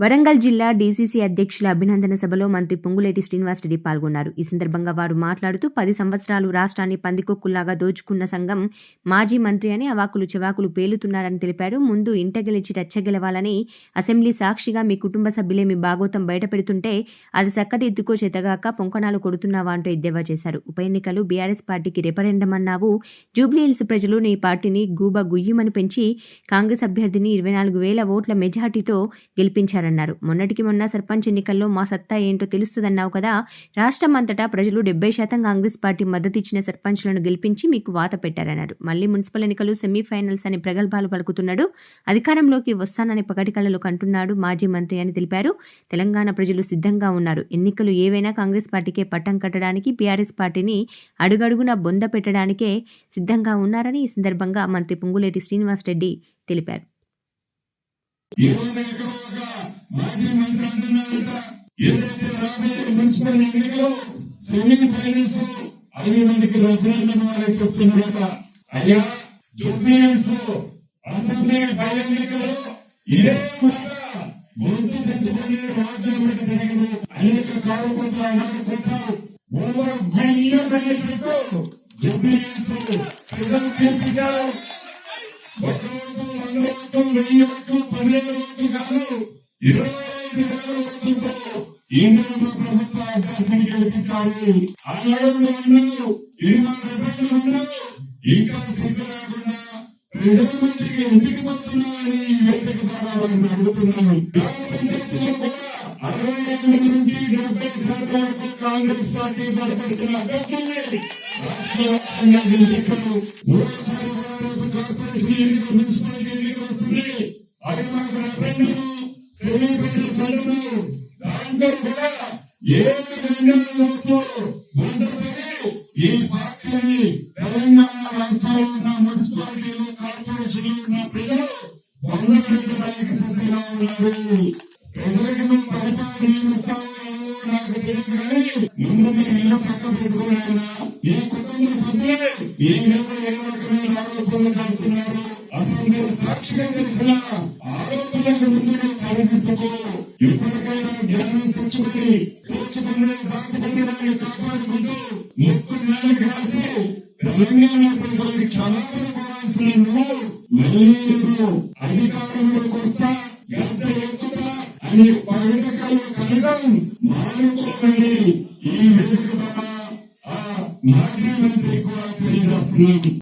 వరంగల్ జిల్లా డీసీసీ అధ్యక్షుల అభినందన సభలో మంత్రి పొంగులేటి శ్రీనివాసరెడ్డి పాల్గొన్నారు. ఈ సందర్భంగా వారు మాట్లాడుతూ పది సంవత్సరాలు రాష్ట్రాన్ని పందికొక్కుల్లాగా దోచుకున్న సంఘం మాజీ మంత్రి అని అవాకులు చెవాకులు పేలుతున్నారని తెలిపారు. ముందు ఇంట గెలిచి రచ్చగెలవాలని అసెంబ్లీ సాక్షిగా మీ కుటుంబ సభ్యులే మీ భాగోతం బయటపెడుతుంటే అది సక్కదిద్దుకో చేతగాక పొంకణాలు కొడుతున్నావా అంటూ ఎద్దేవా చేశారు. ఉప ఎన్నికలు బీఆర్ఎస్ పార్టీకి రెఫరెండం అన్నావు జూబ్లీహిల్స్ ప్రజలు నీ పార్టీని గూబ గుయ్యమని పెంచి కాంగ్రెస్ అభ్యర్థిని ఇరవై నాలుగు వేల ఓట్ల మెజార్టీతో గెలిపించారన్నారు మొన్నటికి మొన్న సర్పంచ్ ఎన్నికల్లో మా సత్తా ఏంటో తెలుస్తుందన్నావు కదా? రాష్ట్రం అంతటా ప్రజలు డెబ్బై శాతం కాంగ్రెస్ పార్టీ మద్దతు ఇచ్చిన సర్పంచ్లను గెలిపించి మీకు వాత పెట్టారన్నారు. మళ్ళీ మున్సిపల్ ఎన్నికలు సెమీఫైనల్స్ అని ప్రగల్భాలు పలుకుతున్నాడు. అధికారంలోకి వస్తానని పగటికలలో కంటున్నాడు మాజీ మంత్రి అని తెలిపారు. తెలంగాణ ప్రజలు సిద్ధంగా ఉన్నారు. ఎన్నికలు ఏవైనా కాంగ్రెస్ పార్టీకే పట్టం కట్టడానికి బీఆర్ఎస్ పార్టీని అడుగడుగున బొంద పెట్టడానికే సిద్ధంగా ఉన్నారని ఈ సందర్భంగా మంత్రి పొంగులేటి శ్రీనివాసరెడ్డి తెలిపారు. మాజీ మంత్రి అంటున్నారట ఏదైతే రాబోయే మున్సిపల్ ఎన్నికలు సెమీ ఫైనల్స్ అవి మనకి రెఫరెండం అని చెప్తున్నారట అయ్యా జూబ్లీహిల్స్ అసెంబ్లీ బై ఎన్నికలు ఇదే గొంతు తెచ్చుకుని రాజ్యాంగం జరిగింది అనేక కార్యకర్తల అమలు కోసం ఓవర్ గుయ్యం పెట్టు జూబ్లీహిల్స్ ప్రజలు తీర్పిచ్చారు ఒక ఓటు రెండు ఓటు వెయ్యి ఓటు పదివేల ఓటు కాదు ఇరవై ఐదు వేల ఓటుతో ఇంద్రమ్మ ప్రభుత్వ అభ్యర్థిని గెలిపించాలి ఆనాడు ఇరవై రెబెట్లు ఇంకా సిద్ధ లేకుండా ప్రధానమంత్రికి ఎందుకు వస్తున్నారని ఈ వేదిక ద్వారా వారిని అడుగుతున్నాను. గ్రామ పంచాయతీలో కూడా అరవై ఏళ్ళ నుంచి డెబ్బై శాతం వరకు కాంగ్రెస్ పార్టీ బలపడుతున్న అభ్యర్థుల్ని రాష్ట్ర గెలిపించారు మూడోసారి రేపు కార్పొరేషన్ ఎన్నిక మున్సిపాలిటీ ఎన్నిక వస్తుంది. అది మాకు రెఫరెండము సెమీఫైనల్ ఫండము దాంట్లో కూడా ఏ విధంగా ఉండబడి ఈ పార్టీని తెలంగాణ రాష్ట్రంలో ఉన్న మున్సిపాలిటీలు కార్పొరేషన్లు ఉన్న ప్రజలు వందల పెట్టడానికి సిద్ధంగా ఉన్నారు ప్రజలకు మేము పరిపాలన నియమిస్తామో నాకు తెలియదు కానీ ముందు మీ ఇల్లు చక్క పెట్టుకోలేనా ఈ కుటుంబ సభ్యులే ఈ నెల ఏ రకమైన ఆరోపణలు చేస్తున్నారు అసలు మీరు సాక్షిగా తెలిసిన ఆరోపణలకు ముందు నువ్వు సరిదిద్దుకో ఇప్పటికైనా తెచ్చుకుని తెచ్చుకుని దాచుకుని కాపాడుకుంటూ ముక్కు నేలకు రాసి తెలంగాణ ప్రజలకు క్షమాపణ కోరాల్సిన నువ్వు. మళ్ళీ నువ్వు అధికారంలోకి వస్తా ఎంత ఎక్కుతా అని పర్యటకాలు కలగం. మానుకోమని ఈ వేదిక ద్వారా